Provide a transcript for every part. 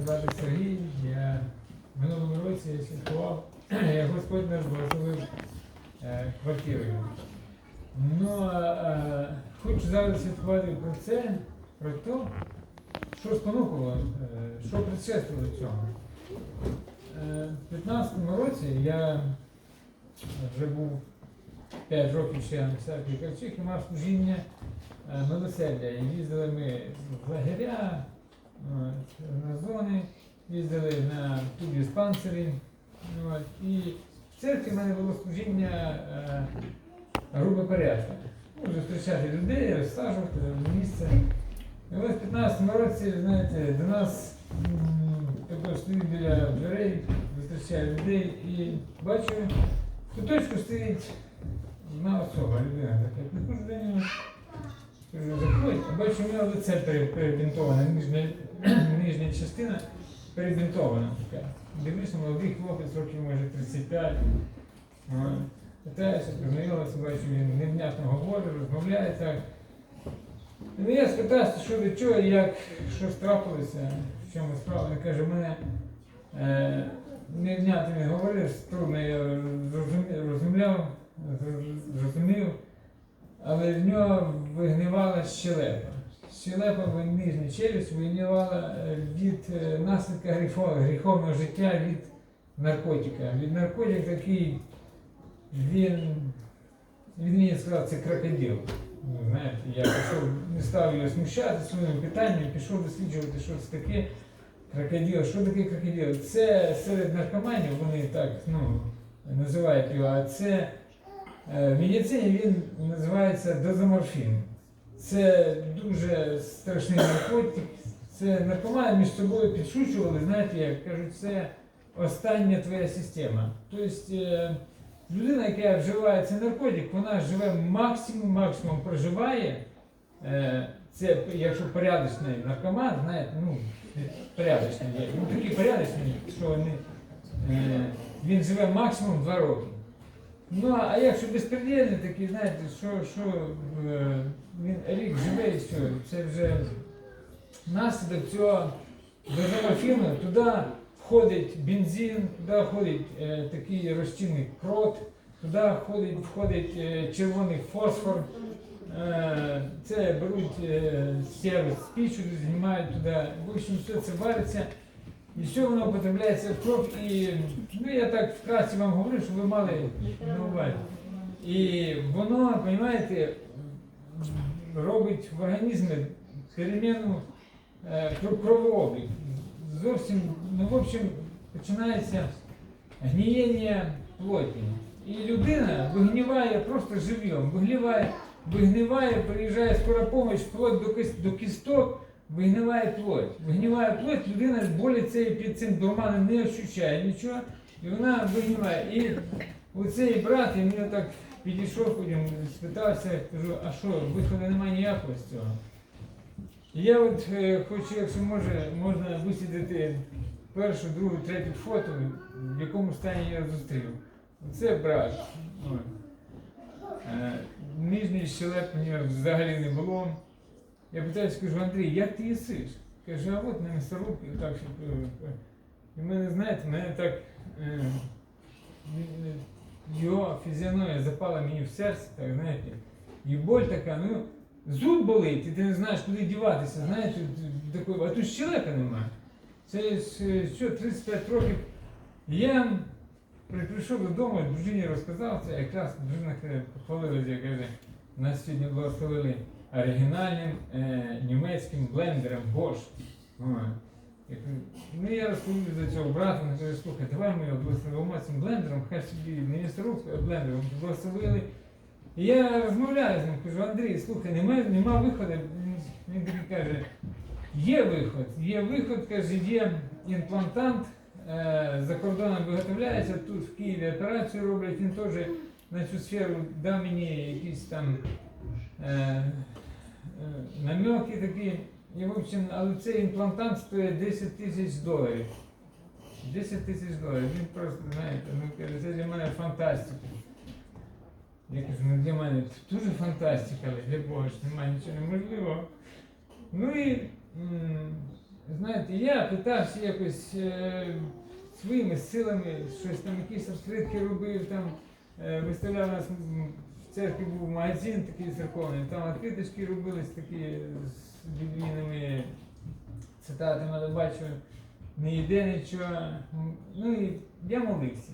звати Сергій. Я в минулому році я святкував, як Господь наш благословив е, квартирою. Ну, хочу зараз святкувати про це, про те, що спонукало, е, що предшествувало цьому. Е, В 15-му році я вже був 5 років членом церкви Кравчих і мав служіння милосердя. І їздили ми в лагеря, на зони, їздили на ту і в церкві в мене було служіння е, грубо порядку. Ну, зустрічати людей, розсаджувати місце. І ось в 15-му році, знаєте, до нас також стоїть біля дверей, зустрічає людей і бачу, в куточку стоїть одна особа, людина така. Кажу, заходь, а бачу, у нього лице пере- перебінтоване, нижня, нижня частина перебінтована така. Дивлюся, молодий хлопець, років може 35. Ага. Питаюся, познайомився, бачу, він невнятно говорить, розмовляє так. Ну я спитався, що до чого, як, що трапилося, в чому справа. Він каже, мене е, невнятно він говорив, трудно я зр- зрозумів, але в нього вигнивала щелепа. Щелепа в нижня челюсть вигнивала е, від е, наслідка гріховного життя від наркотика. Від наркотик такий він, він мені сказав, це крокодил. Ну, знаєте, я пішов, не став його смущати своїм питанням, пішов досліджувати, що це таке крокодил. Що таке крокодил? Це серед наркоманів, вони так ну, називають його, а це е, в медицині він називається дозоморфін. Це дуже страшний наркотик. Це наркомани між собою підшучували, знаєте, як кажуть, це остання твоя система. Тобто е, людина, яка вживає цей наркотик, вона живе максимум, максимум проживає. Е, Це якщо порядочний наркоман, знаєте, ну, порядочний, ну такий порядочний, що вони, е, він живе максимум 2 роки. Ну, а якщо безпредельний такий, знаєте, що, що е, він рік живе і все, це вже наслідок цього безомофіну, туди входить бензин, туди входить е, такий розчинний крот, туди входить, входить е, червоний фосфор. Е, це беруть е, сервіс спічу, знімають туди. В общем, все це вариться. І все воно потрапляється в кров. І ну, я так вкратце вам говорю, щоб ви мали на увазі. І воно, розумієте, робить в організмі переміну е, кровообіг. Зовсім, ну, в общем, починається гнієння плоті. І людина вигніває просто живьом, вигніває, вигниває, приїжджає скора помощь, вплоть до, кісток, вигниває плоть. Вигніває плоть, людина болі цієї під цим дурманом не відчуває нічого, і вона вигніває. І оцей брат, і мені так підійшов, потім спитався, кажу, а що, виходу немає ніякого з цього. І Я от е, хочу, якщо може, можна висвітлити першу, другу, третю фото, в якому стані я зустрів. Це брат. Е, Нижньої щелеп у нього взагалі не було. Я питаюся, кажу, Андрій, як ти їсиш? Каже, а от на м'ясорубці, так, щоб. е, е. І мене, знаєте, мене так. е, е, Його фізіономія запала мені в серце, так, знаєте, і боль така, ну, зуб болить, і ти не знаєш, куди діватися, знаєте, такої, а тут щелепа немає. Це е, що, 35 років. Я прийшов додому, дружині розказав це, якраз дружина похвалилася, каже, нас сьогодні благословили оригінальним е, німецьким блендером Bosch. Ну я розповів до цього брату, він каже, слухай, давай ми його цим блендером, хай собі не м'ясорубку, блендером благословили. І я розмовляю з ним, кажу, Андрій, слухай, немає, нема виходу. Він, каже, є виход, є виход, каже, є імплантант, е, за кордоном виготовляється, тут в Києві операцію роблять, він теж на цю сферу дав мені якісь там е, намеки такі. І, в общем, але цей імплантант стоїть 10 тисяч доларів. 10 тисяч доларів. Він просто, знаєте, ну це для мене фантастика. Я кажу, ну для мене це дуже фантастика, але для Бога ж немає нічого неможливого. Ну і знаєте, я питався якось е, своїми силами, щось там, якісь розкритки робив, там е, виставляв нас в церкві був магазин такий церковний, там відкриточки робились такі з біблійними цитатами, але бачу, не йде нічого. Ну і я молився.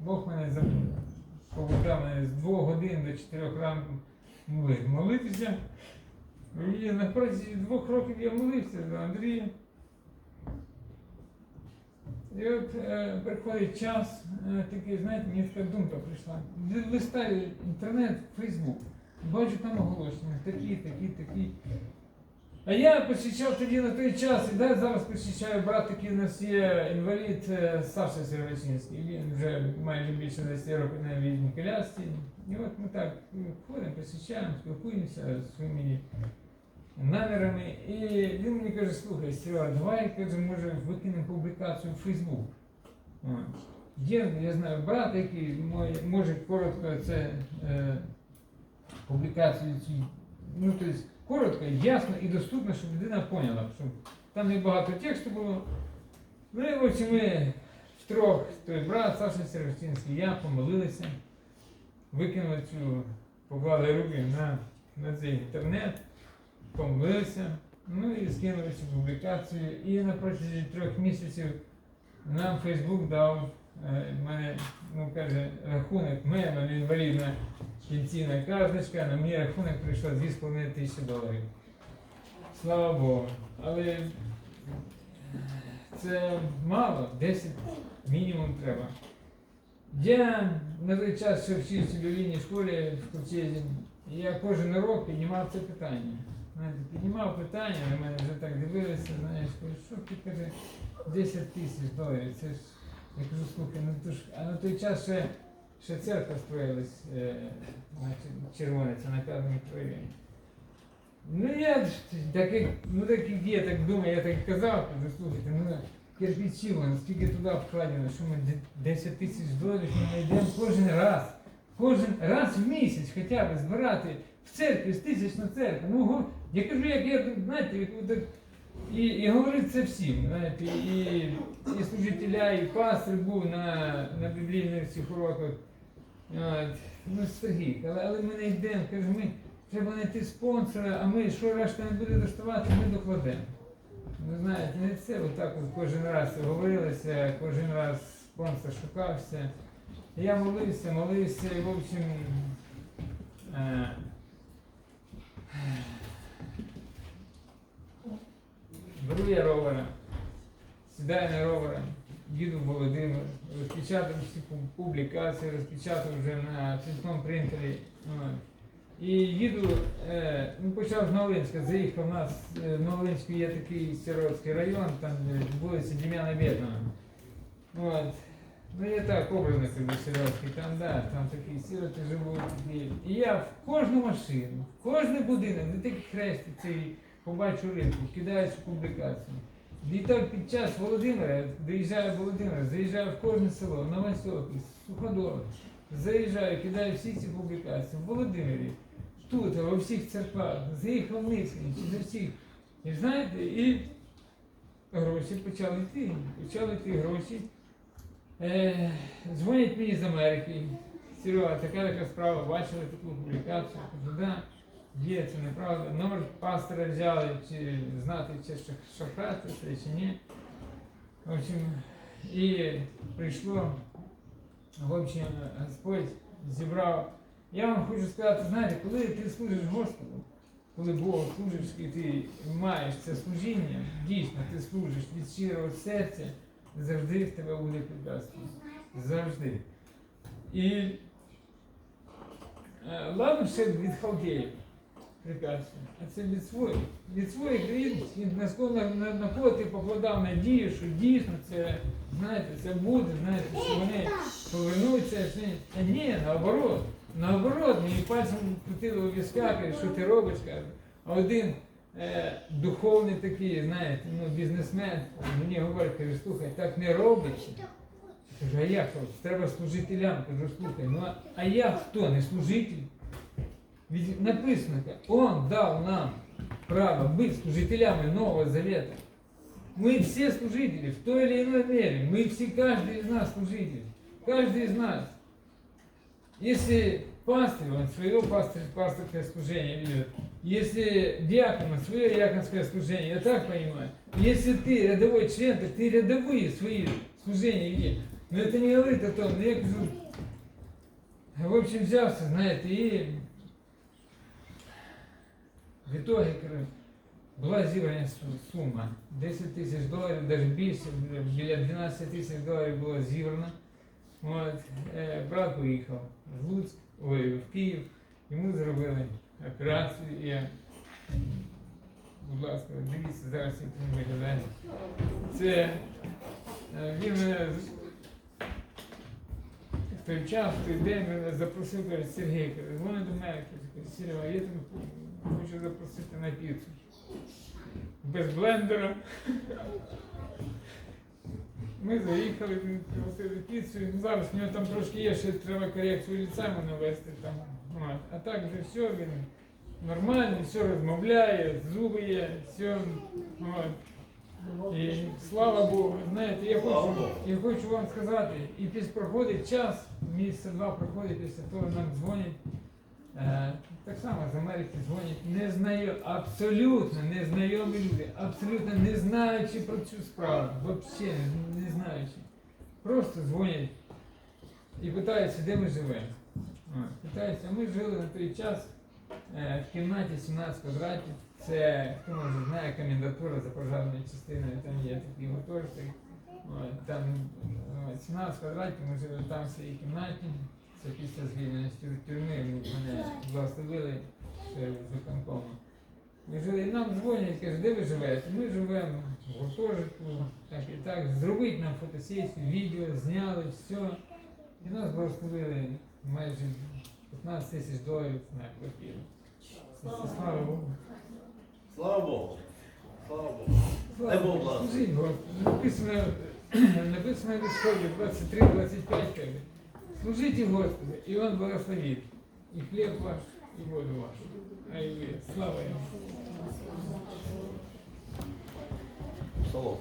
Бог мене за- побудав мене з двох годин до чотирьох ранку моли- молитися. І на протязі двох років я молився за Андрія. І от е, приходить час, е, такий, знаєте, мені така думка прийшла. Листаю інтернет, Фейсбук, бачу там оголошення, такі, такі, такі. А я посвящав тоді на той час, і да, зараз посвящаю брат, такий у нас є інвалід е, Саша Сєвєрочинський. Він вже майже більше 10 років на вільній колясці. І от ми так е, ходимо, посвящаємо, спілкуємося з своїми намірами. І він мені каже, слухай, Серега, давай каже, може викинемо публікацію в Фейсбук. Є, я знаю, брат, який може коротко це е, публікацію цю, ну тобто коротко, ясно і доступно, щоб людина поняла, щоб там не багато тексту було. Ну і общем, ми втрьох, той брат Саша Сергостинський, я помолилися, викинули цю, поклали руки на, на цей інтернет, помолилися, ну і скинули цю публікацію. І на протязі трьох місяців нам Фейсбук дав е, мене, ну каже, рахунок, мене інвалідна пенсійна карточка, на мій рахунок прийшло 2,5 тисячі доларів. Слава Богу. Але це мало, 10 мінімум треба. Я на той час ще вчився в біблійній школі в Ковчезі, і я кожен урок піднімав це питання. Піднімав питання, на мене вже так дивилися, знаєш, що ти каже, 10 тисяч доларів, це ж, я кажу, слухай, ну то ж, а на той час ще, ще церква строїлась, е, червониця на п'ятому мікрорайоні. Ну я так, як- ну так як є, так думаю, я так казав, кажу, слухайте, ну кирпичі, вон, скільки туди вкладено, що ми 10 тисяч доларів ми знайдемо кожен раз. Кожен раз в місяць хоча б збирати в церкві, з тисяч на церкву. Ну, я кажу, як я, знаєте, і, і говорить це всім, знаєте, і, і служителя, і пастор був на, на біблійних цих уроках. Ну, Сергій, але, але ми не йдемо, каже, ми треба знайти спонсора, а ми що решта не буде доставати, ми докладемо. Ви знаєте, не це отак от кожен раз говорилося, кожен раз спонсор шукався. Я молився, молився, і в общем. Беру я ровера, сідаю на ровера, їду в Володимир, розпечатав всі публікації, розпечатав вже на цвітному принтері. І їду, е, ну почав з Новолинська, заїхав у нас, е, в Новолинську є такий сиротський район, там е, вулиця Дем'яна Бєднана. От. Ну я так образно кажу сиротський, там, да, там такі сироти живуть. І я в кожну машину, в кожний будинок, де такий хрестик цей побачу ринку, кидаю цю публікацію. І так під час Володимира, доїжджаю Володимир, заїжджаю в кожне село, на Високий, Суходол, заїжджаю, кидаю всі ці публікації в Володимирі, тут, во всіх церквах, заїхав в Низький, до всіх. І знаєте, і гроші почали йти, почали йти гроші. Е, дзвонять мені з Америки. Серега, така така справа, бачили таку публікацію. Да, є, це неправда. Номер пастора взяли, чи знати, чи шах- шахрати це чи ні. В общем, і прийшло, в общем, Господь зібрав. Я вам хочу сказати, знаєте, коли ти служиш Господу, коли Богу служиш і ти маєш це служіння, дійсно ти служиш від щирого серця, завжди в тебе буде прекрасно. Завжди. І е, ладно, ще від халдеїв прекрасно, а це від своїх. Від своїх він навколо на, на, навколо ти покладав надію, що дійсно це, знаєте, це буде, знаєте, що вони повернуться. Що... ні. Наоборот. Наоборот, мені пальцем крутили у візках, що ти робиш, каже. А один е, духовний такий, знаєте, ну, бізнесмен мені говорить, каже, слухай, так не робиться. Кажу, а як то? Треба служителям. Кажу, слухай, ну а- а я хто? Не служитель? Ведь написано, он дав нам право бути служителями Нового Завета. Мы все служители в той или иной мере. Мы все, каждый из нас служитель. Каждый из нас. Если пастырь, он свое пастырь, пасторское служение ведет. Если диакон, он свое диаконское служение, я так понимаю. Если ты рядовой член, то ты рядовые свои служения веди. Но это не говорит о том, ну, я кажу, в общем, взявся, знаєте, і в итоге, коротше, була зібрана су- сума 10 тисяч доларів, навіть більше, біля 12 тисяч доларів було зібрано. От, е, брат поїхав в Луцьк, ой, в Київ, йому зробили операцію. І, будь ласка, дивіться, зараз як він виглядає. Це е, він мене в той час, в той день мене запросив, каже, Сергій, каже, вони до мене, каже, Серега, я тебе хочу запросити на піцу. Без блендера. Ми заїхали, він просили піцу. Зараз в нього там трошки є, ще треба корекцію ліця йому навести там. От. А так вже все, він нормальний, все розмовляє, зуби є, все. От. І слава Богу, знаєте, я хочу, я хочу вам сказати, і після проходить час, місяця два проходить після того нам дзвонять. Е, так само з Америки дзвонять незнайомі, абсолютно незнайомі люди, абсолютно не знаючи про цю справу, взагалі не, не знаючи. Просто дзвонять і питаються, де ми живемо. От, Питаються, ми жили на той час е, в кімнаті 17 квадратів. Це, хто може знає, комендатура за пожарною частиною, там є такий гуртожиток. Там е, 17 квадратів, ми жили там в своїй кімнаті. Це після звільнення з тюр- тюрми мене благословили виконкому. Ми жили, нам дзвонять, кажуть, де ви живете? Ми живемо в гуртожитку, так і так. Зробіть нам фотосесію, відео, зняли, все. І нас благословили майже 15 тисяч доларів на квартиру. Слава Богу. Слава Богу. Слава Богу. Дай Бог благословить. Служіть Господу. Написано, написано в Исходе 23-25 каже. Служите Господу, и Он благословит и хлеб ваш, и воду вашу. Аллилуйя. Слава Ему. Псалом.